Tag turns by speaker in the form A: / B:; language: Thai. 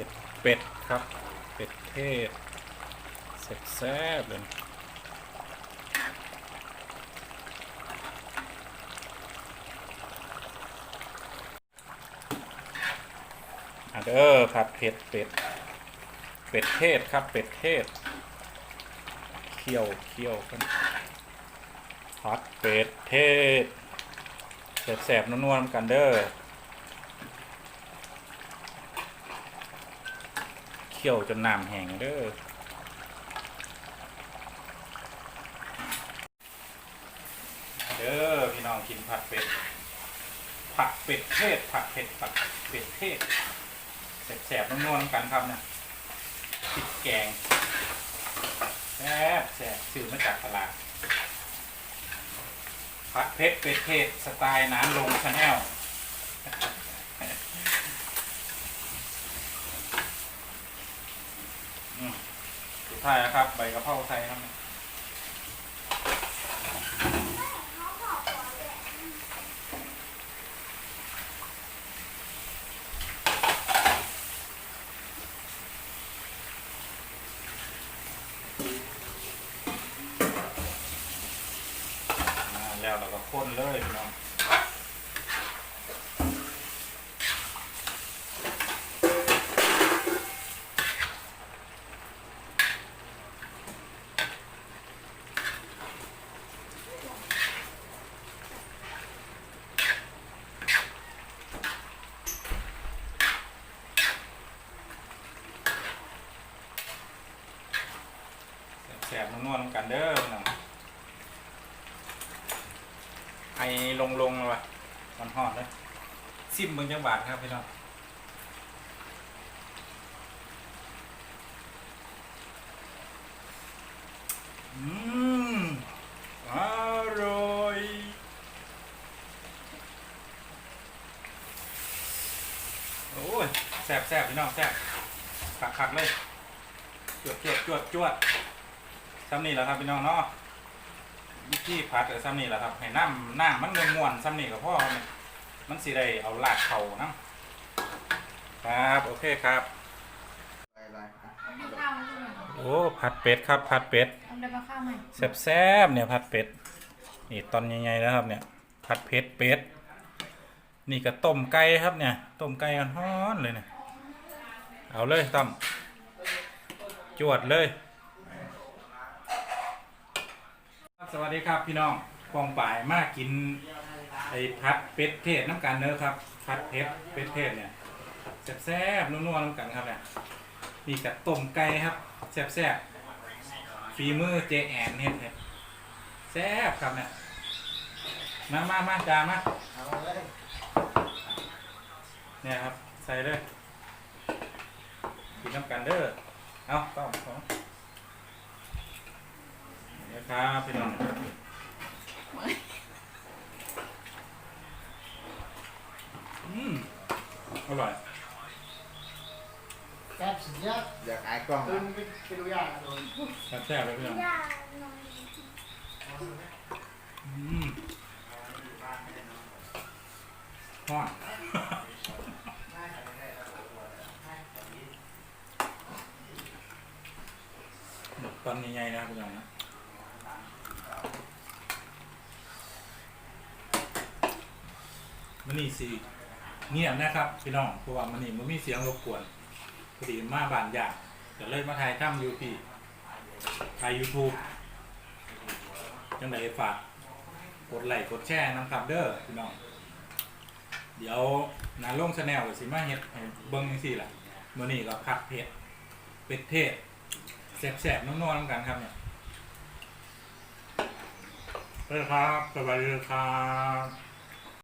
A: ผ็ดเป็ดครับ เป็ดเทศแซ่บๆเลยอะเด้อผัดเผ็ดเป็ด เป็ดเทศครับ เป็ดเทศเคี่ยวเคี่ยวกันผัดเป็ดเทศแสบๆนัวๆกันเด้อ คี่ยวจนน้ำแห้งเด้อเด้อพี่น้องกินผัดเป็ด ผัดเป็ดเทศ ผัดเผ็ดผัดเป็ดเทศแสบๆนัวๆกันครับเนี่ยพริกแกงแซ่บแซ่บซื้อมาจากตลาดผัดเผ็ดเป็ดเทศสไตล์น้ำลงชาแนล อืมสุด ท้ายแล้วครับ ใบกะเพราไทยครับแล้วเราก็ข้นเลยพี่น้อง แสบๆนัวๆกันเด้อพี่น้องไอลงลงๆเลยวะมันหอดเลยซิมเบิ้งจังหวัดครับพี่น้องอืมอร่อยโอ้ยแซ่บแซ่บพี่น้องแซ่บคักคักเลยจวดจวดจวดจวด ซ้ำนี่แหละครับพี่น้องเนาะวิธีพัดกับซ้ำนี่แหละครับให้น้ำน้ำมันม่วนๆซ้ำนี่กับพ่อมันมันสิได้เอาลาดเข่าน้ำครับโอเคครับ
B: อะไรอะ
C: เอาข้าวมาด้วย
A: โอ้ผัดเป็ดครับผัดเป็ด
C: เอาได้มาข้าวใหม่
A: แซ่บๆเนี่ยผัดเป็ดนี่ตอนใหญ่ๆแล้วครับเนี่ยผัดเผ็ดเป็ดนี่ก็ต้มไก่ครับเนี่ยต้มไก่ฮ้อนๆเลยเนี่ยเอาเลยต้อมจวดเลย สวัสดีครับพี่น้องกองป่ายมากินไอ้พัดเป็ดเทศน้ำกันเนอะครับพัดเผ็ดเป็ดเทศเนี่ยแซ่บๆนัวๆน้ำกันครับเนี่ยมีกับต้มไก่ครับแซ่บๆฝีมือเจแอนเฮ็ดเนี่ยแซ่บครับเนี่ยมามามาจามา
B: เนี่
A: ยครับใส่เลยกินน้ำกันเด้อเอาต้อมของ นี่ครับพี่น้องอืมอร่อย
D: แซ่บสุดยอด
B: อยากอายกล้อง
D: ตื่
B: อะ
D: นไปไปดูอย่างโดน
A: แซ่บๆเลยพี่น้องอืมฮ้อนตอนใหญ่ๆนะครับพี่น้องนะ มันนี่สิเงียบนะครับพี่น้องเพราะว่ามันนี่มันมีเสียงรบกวนพอดีมาบานอยากก็เลยมาถ่ายทำยูพีถ่ายยูทูบจังไดฝากกดไลค์กดแชร์นะครับเด้อพี่น้องเดี๋ยวนาลงชาแนลสิมาเฮ็ดเบิ่งจังซี่ล่ะมื้อนี้ก็ผัดเผ็ดเป็ดเทศแซ่บๆนัวๆนำกันครับเนี่ยเด้อครับสวัสดีครับ